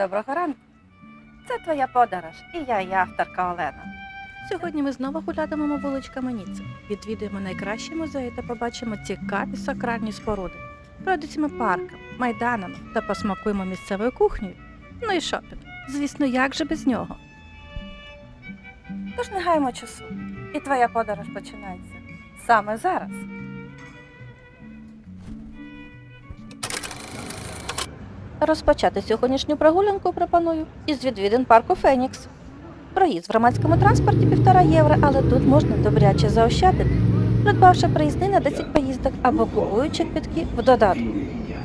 Доброго ранку. Це твоя подорож, і я її авторка Олена. Сьогодні ми знову гулятимемо вуличками Ніцци. Відвідуємо найкращі музеї та побачимо цікаві сакральні споруди. Пройдемо парками, майданами та посмакуємо місцевою кухнею. Ну і шопінг. Звісно, як же без нього. Тож не гаємо часу. І твоя подорож починається саме зараз. Розпочати сьогоднішню прогулянку пропоную із відвідин парку Фенікс. Проїзд в громадському транспорті півтора євро, але тут можна добряче заощадити, придбавши проїзди на 10 поїздок або купуючи квитки в додатку.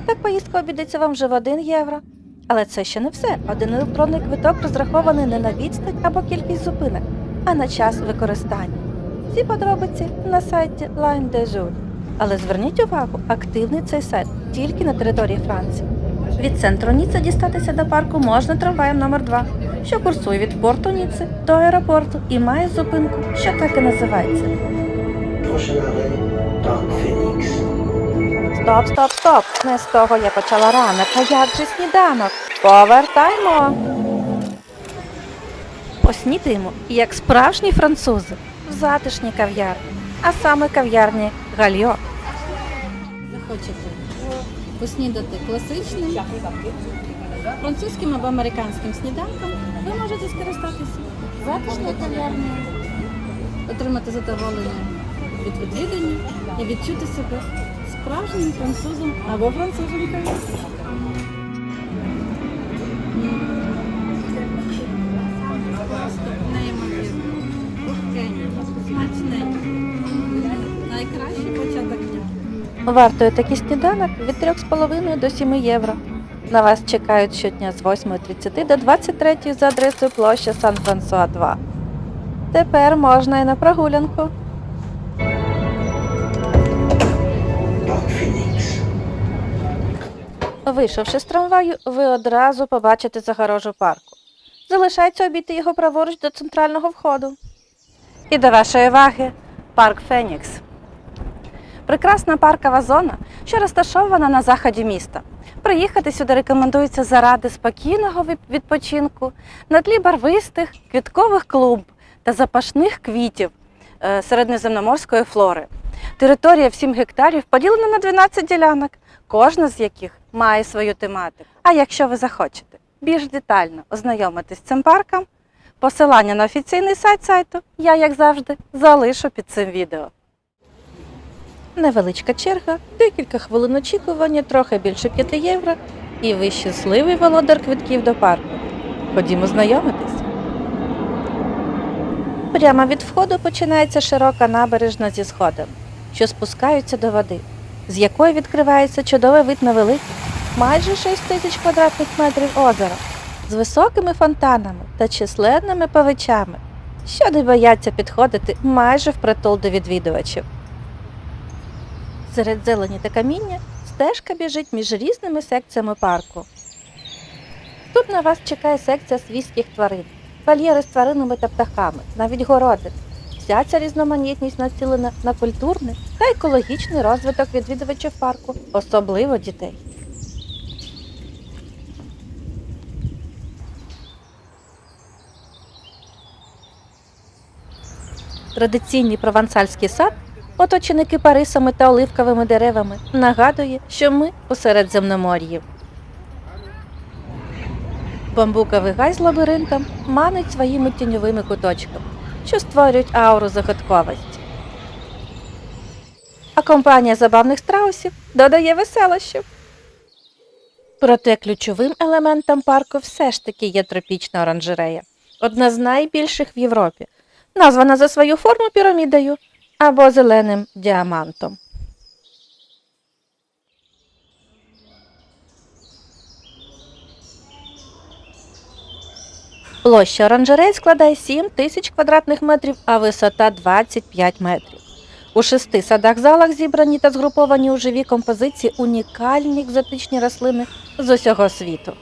Так поїздка обійдеться вам вже в 1 євро. Але це ще не все. Один електронний квиток розрахований не на відстань або кількість зупинок, а на час використання. Всі подробиці на сайті Line. Але зверніть увагу, активний цей сайт тільки на території Франції. Від центру Ніцци дістатися до парку можна трамваєм номер 2 що курсує від порту Ніцци до аеропорту і має зупинку, що так і називається. Стоп, стоп, стоп! Не з того я почала ранок, а як же сніданок? Повертаймо! Поснідаємо, як справжні французи, в затишній кав'ярні, а саме кав'ярні Гальо. захочете поснідати класичним, французьким або американським сніданком, ви можете скористатися затишною кав'ярнею, отримати задоволення від відвідання і відчути себе справжнім французом або француженкою. Вартує такий сніданок від 3,5 до 7 євро. На вас чекають щодня з 8.30 до 23 за адресою площа Сан-Франсуа 2. Тепер можна і на прогулянку. Вийшовши з трамваю, ви одразу побачите загорожу парку. Залишається обійти його праворуч до центрального входу. І до вашої уваги парк Фенікс. Прекрасна паркова зона, що розташована на заході міста. Приїхати сюди рекомендується заради спокійного відпочинку на тлі барвистих квіткових клумб та запашних квітів е, середньоземноморської флори. Територія в 7 гектарів поділена на 12 ділянок, кожна з яких має свою тематику. А якщо ви захочете більш детально ознайомитись з цим парком, посилання на офіційний сайт сайту я, як завжди, залишу під цим відео. Невеличка черга, декілька хвилин очікування, трохи більше 5 євро, і ви щасливий володар квитків до парку. Ходімо знайомитись. Прямо від входу починається широка набережна зі сходами, що спускаються до води, з якої відкривається чудовий вид на велике, майже 6 тисяч квадратних метрів озера, з високими фонтанами та численними павичами, що не бояться підходити майже впритул до відвідувачів. Серед зелені та каміння стежка біжить між різними секціями парку. Тут на вас чекає секція свійських тварин, вольєри з тваринами та птахами, навіть городи. Вся ця різноманітність націлена на культурний та екологічний розвиток відвідувачів парку, особливо дітей. Традиційний провансальський сад, оточений кипарисами та оливковими деревами, нагадує, що ми у Середземномор'ї. Бамбуковий гай з лабіринтом манить своїми тіньовими куточками, що створюють ауру загадковості. А компанія забавних страусів додає веселощів. Проте ключовим елементом парку все ж таки є тропічна оранжерея, одна з найбільших в Європі, названа за свою форму пірамідою або зеленим діамантом. Площа оранжерей складає 7 тисяч квадратних метрів, а висота 25 метрів. У шести садах-залах зібрані та згруповані у живі композиції унікальні екзотичні рослини з усього світу.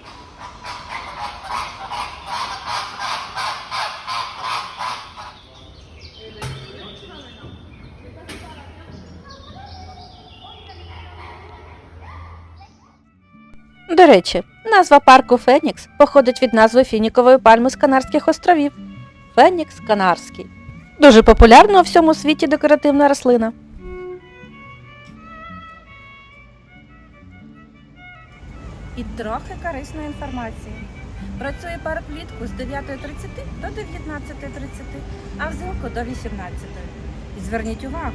До речі, Назва парку Фенікс походить від назви фінікової пальми з Канарських островів. Фенікс Канарський. Дуже популярна у всьому світі декоративна рослина. І трохи корисної інформації. Працює парк влітку з 9.30 до 19.30, а взимку до 18.00. І зверніть увагу,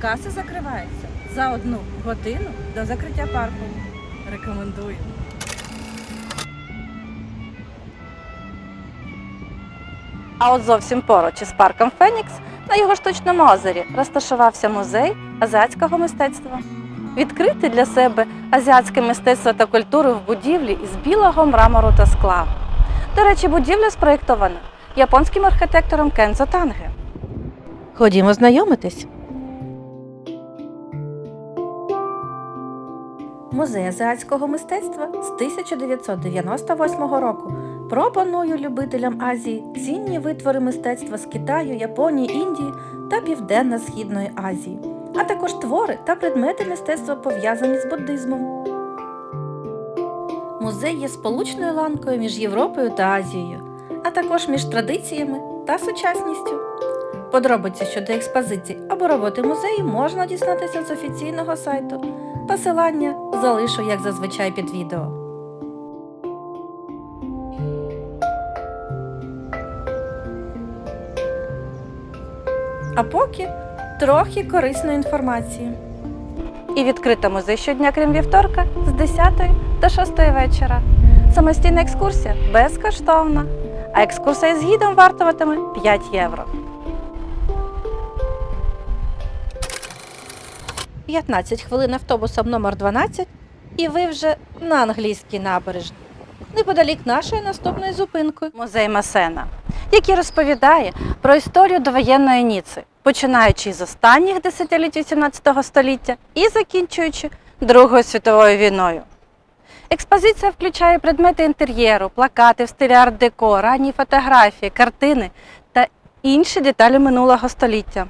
каса закривається за одну годину до закриття парку. Рекомендую. А от зовсім поруч із парком Фенікс на його штучному озері розташувався музей азіатського мистецтва. Відкрити для себе азіатське мистецтво та культуру в будівлі із білого мрамору та скла. До речі, будівля спроєктована японським архітектором Кензо Танге. Ходімо знайомитись. Музей азіатського мистецтва з 1998 року пропоную любителям Азії цінні витвори мистецтва з Китаю, Японії, Індії та Південно-Східної Азії, а також твори та предмети мистецтва пов'язані з буддизмом. Музей є сполучною ланкою між Європою та Азією, а також між традиціями та сучасністю. Подробиці щодо експозицій або роботи музею можна дізнатися з офіційного сайту. Посилання залишу, як зазвичай, під відео. А поки трохи корисної інформації. І відкрита музей щодня, крім вівторка, з 10 до 6 вечора. Самостійна екскурсія безкоштовна, а екскурсія з гідом вартуватиме 5 євро. 15 хвилин автобусом номер 12 і ви вже на англійській набережній. Неподалік нашої наступної зупинки музей Масена, який розповідає про історію довоєнної Ніци, починаючи з останніх десятиліть 18 століття і закінчуючи Другою світовою війною. Експозиція включає предмети інтер'єру, плакати в стилі арт-деко, ранні фотографії, картини та інші деталі минулого століття.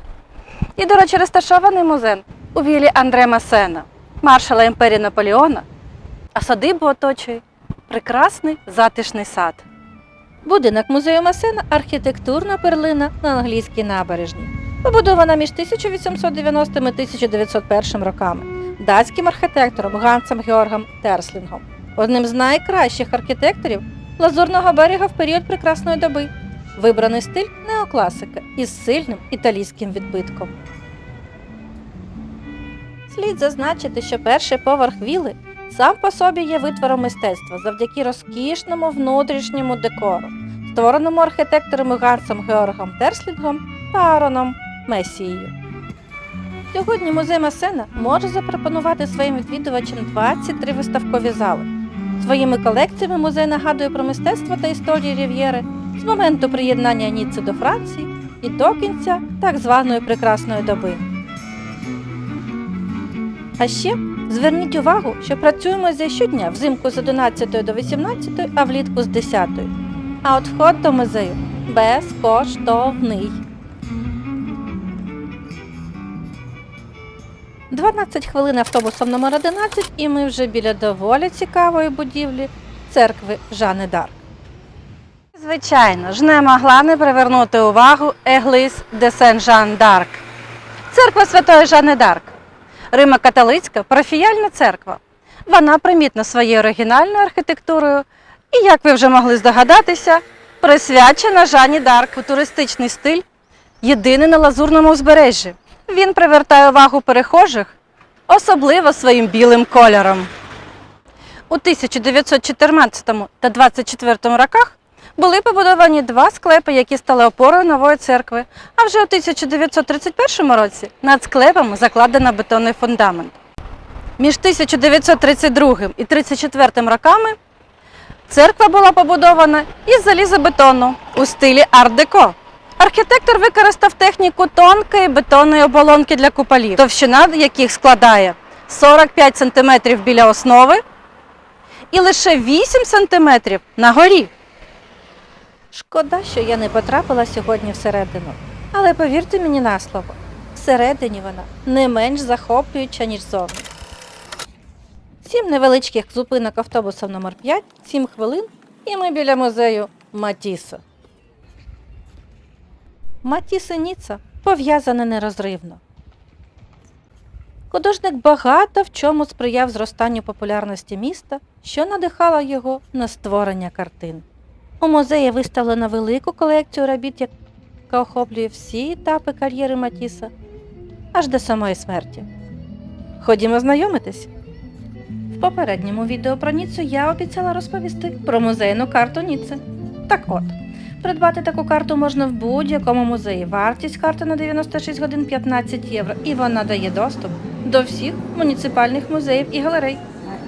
І, до речі, розташований музей у вілі Андре Масена, маршала імперії Наполеона, а садибу оточує прекрасний затишний сад. Будинок музею Масена архітектурна перлина на англійській набережній, побудована між 1890 і 1901 роками датським архітектором Гансом Георгом Терслінгом, одним з найкращих архітекторів лазурного берега в період прекрасної доби. Вибраний стиль неокласика із сильним італійським відбитком. Слід зазначити, що перший поверх віли сам по собі є витвором мистецтва завдяки розкішному внутрішньому декору, створеному архітекторами Гансом Георгом Терслінгом та Аароном Месією. Сьогодні музей Масена може запропонувати своїм відвідувачам 23 виставкові зали. Своїми колекціями музей нагадує про мистецтво та історію Рів'єри з моменту приєднання Ніцци до Франції і до кінця так званої прекрасної доби. А ще зверніть увагу, що працює музей щодня взимку з 11 до 18, а влітку з 10. А от вход до музею безкоштовний. 12 хвилин автобусом номер 11 і ми вже біля доволі цікавої будівлі церкви Жани Дарк. Звичайно ж, не могла не привернути увагу Еглис де Сен-Жан Дарк. Церква Святої Жани Дарк. Римо-католицька парафіяльна церква. Вона примітна своєю оригінальною архітектурою і, як ви вже могли здогадатися, присвячена Жанні Дарк. Футуристичний стиль єдиний на лазурному узбережжі. Він привертає увагу перехожих, особливо своїм білим кольором. У 1914 та 24 роках були побудовані два склепи, які стали опорою нової церкви. А вже у 1931 році над склепом закладено бетонний фундамент. Між 1932 і 1934 роками церква була побудована із залізобетону у стилі арт-деко. Архітектор використав техніку тонкої бетонної оболонки для куполів, товщина яких складає 45 см біля основи і лише 8 см на горі. Шкода, що я не потрапила сьогодні всередину. Але повірте мені на слово, всередині вона не менш захоплююча, ніж зовні. Сім невеличких зупинок автобуса номер 5, 7 хвилин, і ми біля музею Матіса. Матіс і Ніца пов'язані нерозривно. Художник багато в чому сприяв зростанню популярності міста, що надихало його на створення картин. У музеї виставлено велику колекцію робіт, яка охоплює всі етапи кар'єри Матіса аж до самої смерті. Ходімо знайомитись. В попередньому відео про Ніцу я обіцяла розповісти про музейну карту Ніци. Так от, придбати таку карту можна в будь-якому музеї. Вартість карти на 96 годин 15 євро, і вона дає доступ до всіх муніципальних музеїв і галерей.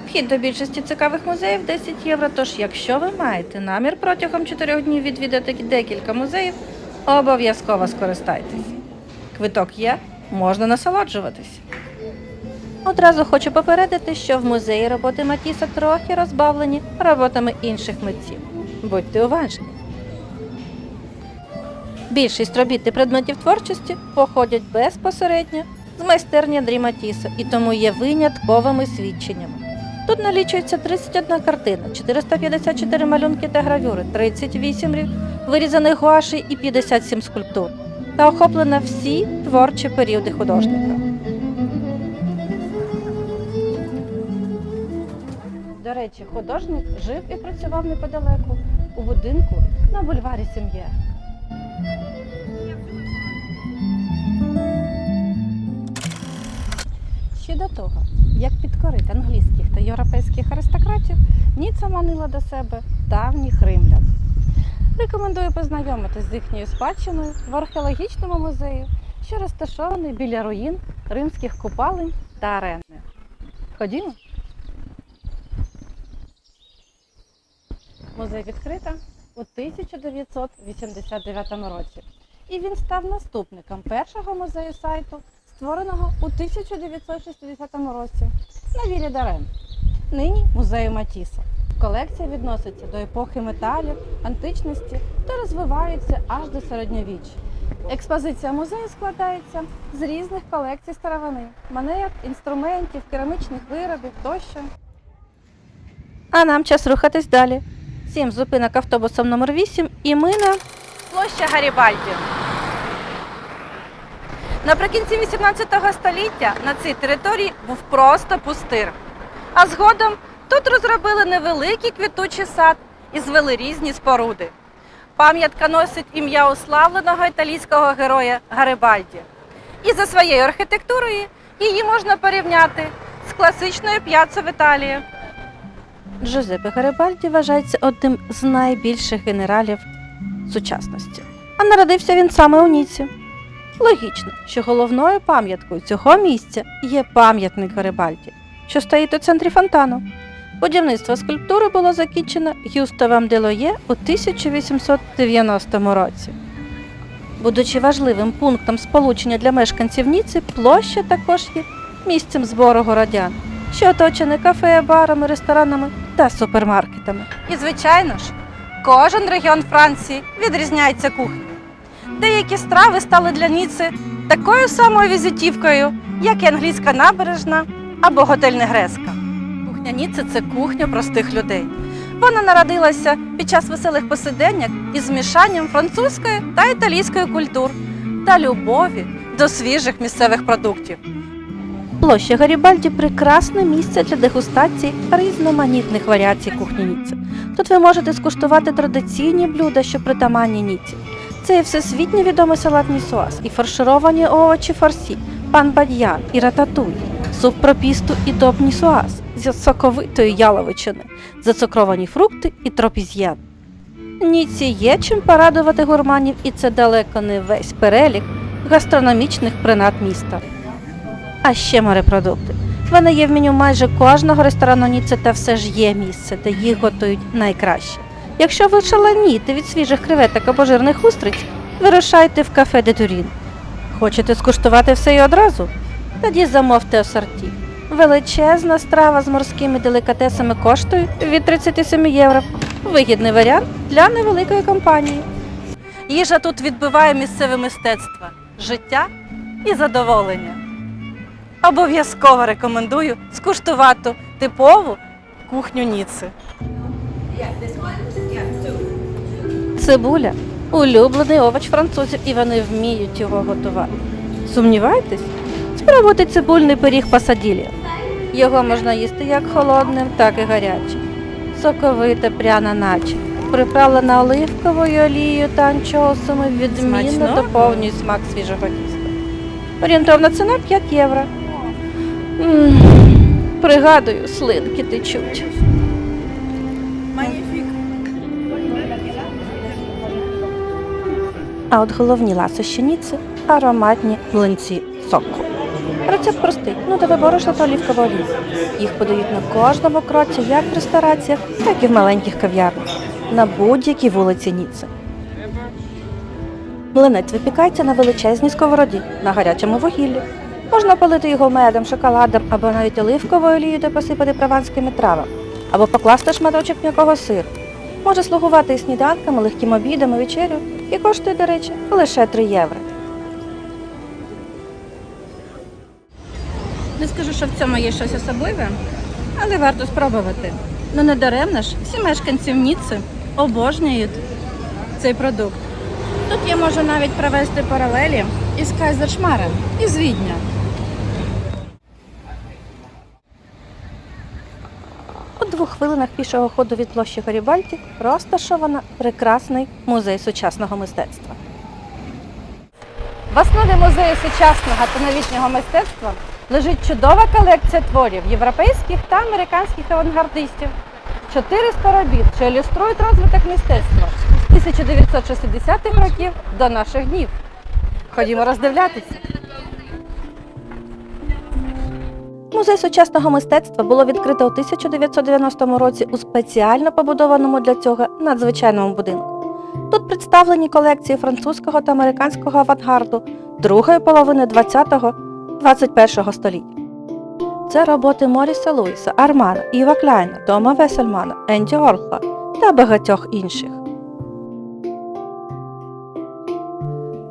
Вхід до більшості цікавих музеїв 10 євро. Тож, якщо ви маєте намір протягом 4 днів відвідати декілька музеїв, обов'язково скористайтесь. Квиток є, можна насолоджуватись. Одразу хочу попередити, що в музеї роботи Матіса трохи розбавлені роботами інших митців. Будьте уважні. Більшість робіт і предметів творчості походять безпосередньо з майстерні Андрі Матіса і тому є винятковими свідченнями. Тут налічується 31 картина, 454 малюнки та гравюри, 38 рі- вирізаних гуашей і 57 скульптур. Та охоплено всі творчі періоди художника. До речі, художник жив і працював неподалеку у будинку на бульварі Сім'є. Ще до того, як підкорити англійських та європейських аристократів, Ніца манила до себе давніх римлян. Рекомендую познайомитись з їхньою спадщиною в археологічному музеї, що розташований біля руїн римських купалень та арени. Ходімо. Музей відкрита у 1989 році. І він став наступником першого музею сайту, створеного у 1960 році на Вілі Дарем, нині музею Матіса. Колекція відноситься до епохи металів, античності та розвивається аж до середньовіччя. Експозиція музею складається з різних колекцій старовини, монет, інструментів, керамічних виробів тощо. А нам час рухатись далі. Сім зупинок автобусом номер 8 і ми на площа Гарібальді. Наприкінці 18 століття на цій території був просто пустир. А згодом тут розробили невеликий квітучий сад і звели різні споруди. Пам'ятка носить ім'я уславленого італійського героя Гарибальді. І за своєю архітектурою її можна порівняти з класичною п'яццо в Італії. Джузеппе Гарибальді вважається одним з найбільших генералів сучасності. А народився він саме у Ніці. Логічно, що головною пам'яткою цього місця є пам'ятник Гарибальді, що стоїть у центрі фонтану. Будівництво скульптури було закінчено Гюставом Делоє у 1890 році. Будучи важливим пунктом сполучення для мешканців Ніці, площа також є місцем збору городян, що оточене кафе, барами, ресторанами та супермаркетами. І, звичайно ж, кожен регіон Франції відрізняється кухнею. Деякі страви стали для Ніци такою самою візитівкою, як і англійська набережна або готель Негреска. Кухня Ніци це кухня простих людей. Вона народилася під час веселих посиденьок із змішанням французької та італійської культур та любові до свіжих місцевих продуктів. Площа Гарібальді прекрасне місце для дегустації різноманітних варіацій кухні Ніцци. Тут ви можете скуштувати традиційні блюда, що притаманні Ніці. Це і всесвітньо відомий салат нісуаз, і фаршировані овочі фарсі, пан бадьян і рататуй, суп пропісту і доп нісуаз з соковитої яловичини, зацукровані фрукти і тропіз'ян. Ніці є чим порадувати гурманів, і це далеко не весь перелік гастрономічних принад міста. А ще морепродукти. Вони є в меню майже кожного ресторану Ніцце, та все ж є місце, де їх готують найкраще. Якщо ви шаленієте від свіжих креветок або жирних устриць, вирушайте в кафе де Турін. Хочете скуштувати все і одразу? Тоді замовте асорті. Величезна страва з морськими делікатесами коштує від 37 євро. Вигідний варіант для невеликої компанії. Їжа тут відбиває місцеве мистецтво, життя і задоволення. обов'язково рекомендую скуштувати типову кухню Ніци. Цибуля улюблений овоч французів, і вони вміють його готувати. Сумніваєтесь? Спробуйте цибульний пиріг пасаділі. Його можна їсти як холодним, так і гарячим. Соковита пряна начинка, приправлена оливковою олією та анчоусами, відмінно Смачно? доповнює смак свіжого тіста. Орієнтовна ціна 5 євро. М, Пригадую, слинки течуть. А от головні ласощі Ніци – ароматні млинці соку. Рецепт простий, ну до борошна та олівкова олія. Їх подають на кожному кроці як в рестораціях, так і в маленьких кав'ярнях на будь-якій вулиці Ніци. Млинець випікається на величезній сковороді на гарячому вугіллі. Можна полити його медом, шоколадом або навіть оливковою олією та посипати прованськими травами, або покласти шматочок м'якого сиру. Може слугувати і сніданками, легким обідом, і вечерю, і коштує, до речі, лише 3 євро. Не скажу, що в цьому є щось особливе, але варто спробувати. Ну не даремно ж, всі мешканці Ніцци обожнюють цей продукт. Тут я можу навіть провести паралелі із Кайзершмарем, із Відня. У двох хвилинах пішого ходу від площі Гарібальді розташована прекрасний музей сучасного мистецтва. В основі музею сучасного та новітнього мистецтва лежить чудова колекція творів європейських та американських авангардистів. 400 робіт, що ілюструють розвиток мистецтва з 1960-х років до наших днів. Ходімо роздивлятися. Музей сучасного мистецтва було відкрито у 1990 році у спеціально побудованому для цього надзвичайному будинку. Тут представлені колекції французького та американського авангарду другої половини 20-21 століття. Це роботи Моріса Луїса, Армана, Іва Кляйна, Тома Весельмана, Енді Орхла та багатьох інших.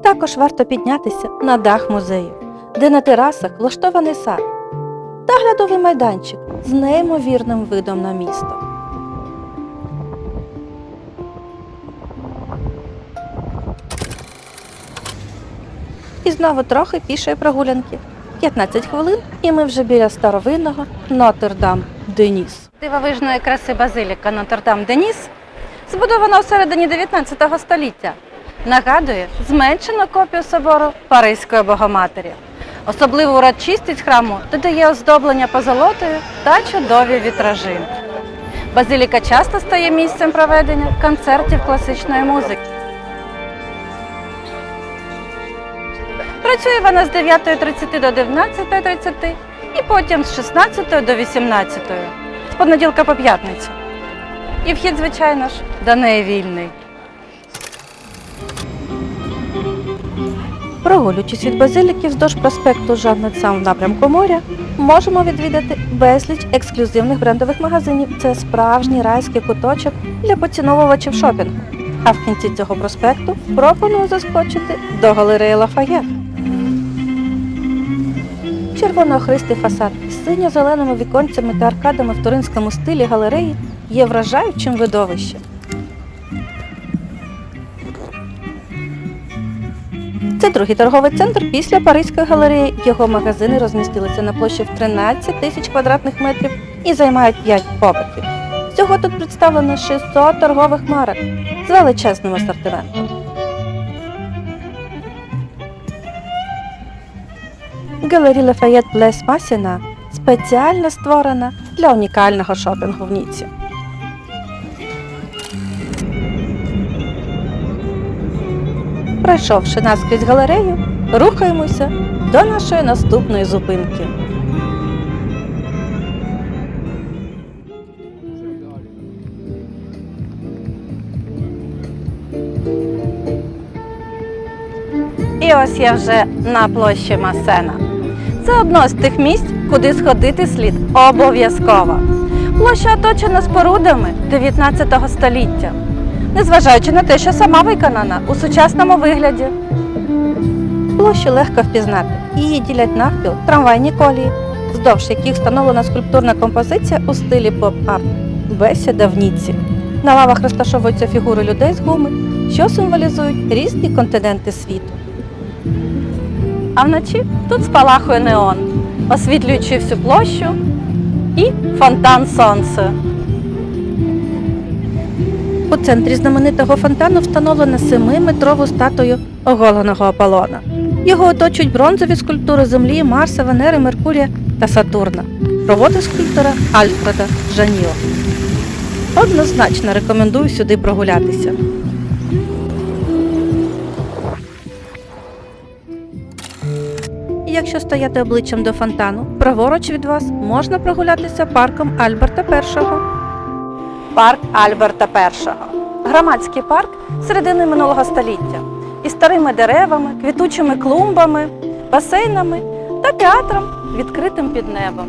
Також варто піднятися на дах музею, де на терасах влаштований сад та глядовий майданчик з неймовірним видом на місто. І знову трохи пішої прогулянки. 15 хвилин, і ми вже біля старовинного Нотр-Дам Деніс. Дивовижної краси базиліка Нотр-Дам Деніс збудована у середині 19 століття. Нагадує зменшену копію собору Паризької Богоматері. Особливу урочистість храму додає оздоблення позолотою та чудові вітражі. Базиліка часто стає місцем проведення концертів класичної музики. Працює вона з 9.30 до 19.30 і потім з 16 до 18, з понеділка по п'ятницю. І вхід, звичайно ж, до неї вільний. Прогулюючись від базиліки вздовж проспекту Жанна Цам в напрямку моря, можемо відвідати безліч ексклюзивних брендових магазинів. Це справжній райський куточок для поціновувачів шопінгу. А в кінці цього проспекту пропоную заскочити до галереї Лафаєт. Червоно-охристий фасад з синьо-зеленими віконцями та аркадами в туринському стилі галереї є вражаючим видовищем. Це другий торговий центр після Паризької галереї. Його магазини розмістилися на площі в 13 тисяч квадратних метрів і займають 5 поверхів. Всього тут представлено 600 торгових марок з величезним асортиментом. Галері Лафаєт Блес Масіна спеціально створена для унікального шопінгу в Ніці. Пройшовши наскрізь галерею, рухаємося до нашої наступної зупинки. І ось я вже на площі Масена. Це одно з тих місць, куди сходити слід обов'язково. Площа оточена спорудами 19 століття, незважаючи на те, що сама виконана у сучасному вигляді. Площу легко впізнати. Її ділять навпіл трамвайні колії, вздовж яких встановлена скульптурна композиція у стилі поп-арт бесіда в Ніці. На лавах розташовуються фігури людей з гуми, що символізують різні континенти світу. А вночі тут спалахує неон, освітлюючи всю площу і фонтан сонця. Центрі знаменитого фонтану встановлена 7-метрову статую оголеного Аполлона. Його оточують бронзові скульптури Землі, Марса, Венери, Меркурія та Сатурна. Роботи скульптора Альфреда Жаніо. Однозначно рекомендую сюди прогулятися. Якщо стояти обличчям до фонтану, праворуч від вас можна прогулятися парком Альберта І. Парк Альберта І. Громадський парк середини минулого століття із старими деревами, квітучими клумбами, басейнами та театром, відкритим під небом.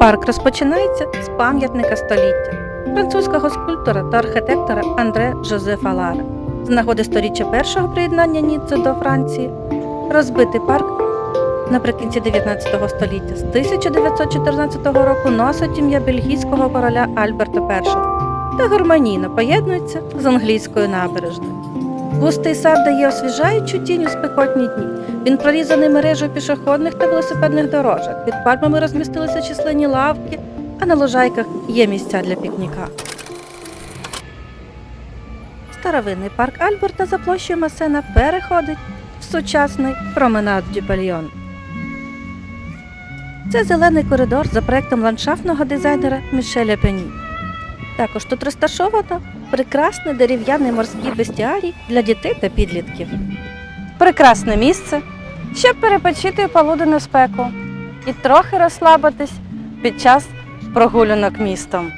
Парк розпочинається з пам'ятника століття французького скульптора та архітектора Андре Жозефа Лара. З нагоди сторіччя першого приєднання Ніцци до Франції розбитий парк наприкінці 19 століття з 1914 року носить ім'я бельгійського короля Альберта І та гармонійно поєднується з англійською набережною. Густий сад дає освіжаючу тінь у спекотні дні. Він прорізаний мережею пішохідних та велосипедних дорожок. Під пальмами розмістилися численні лавки, а на лужайках є місця для пікніка. Старовинний парк Альберта за площею Масена переходить в сучасний променад Дюпельйон. Це зелений коридор за проектом ландшафтного дизайнера Мішеля Пені. Також тут розташовано прекрасний дерев'яний морський бестіарій для дітей та підлітків. Прекрасне місце, щоб перепочити у спеку і трохи розслабитись під час прогулянок містом.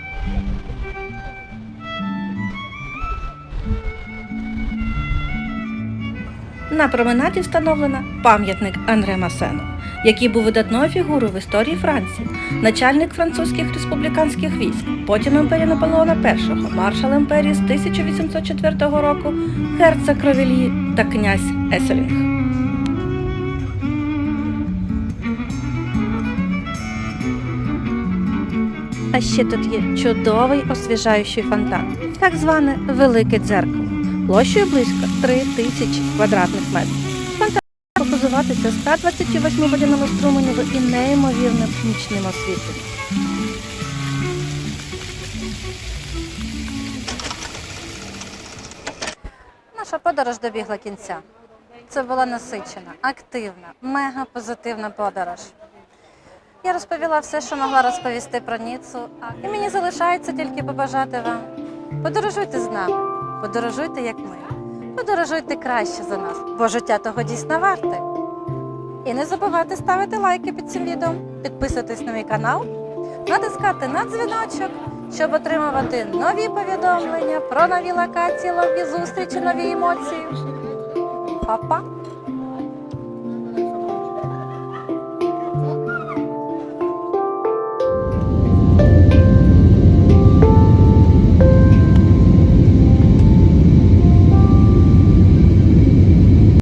На променаді встановлено пам'ятник Андре Масену, який був видатною фігурою в історії Франції, начальник французьких республіканських військ, потім імперії Наполеона І, маршал імперії з 1804 року, герцог Кровельї та князь Еселінг. А ще тут є чудовий освіжаючий фонтан, так зване Велике дзеркало, площею близько 3 тисячі квадратних метрів. Фонтан позиватися 128 водяному струменеві і неймовірним нічним освітленням. Наша подорож добігла кінця. Це була насичена, активна, мега позитивна подорож. Я розповіла все, що могла розповісти про Ніцу, і мені залишається тільки побажати вам. Подорожуйте з нами, подорожуйте як ми, подорожуйте краще за нас, бо життя того дійсно варте. І не забувайте ставити лайки під цим відео, підписуйтесь на мій канал, натискати на дзвіночок, щоб отримувати нові повідомлення про нові локації, нові зустрічі, нові емоції. Па-па!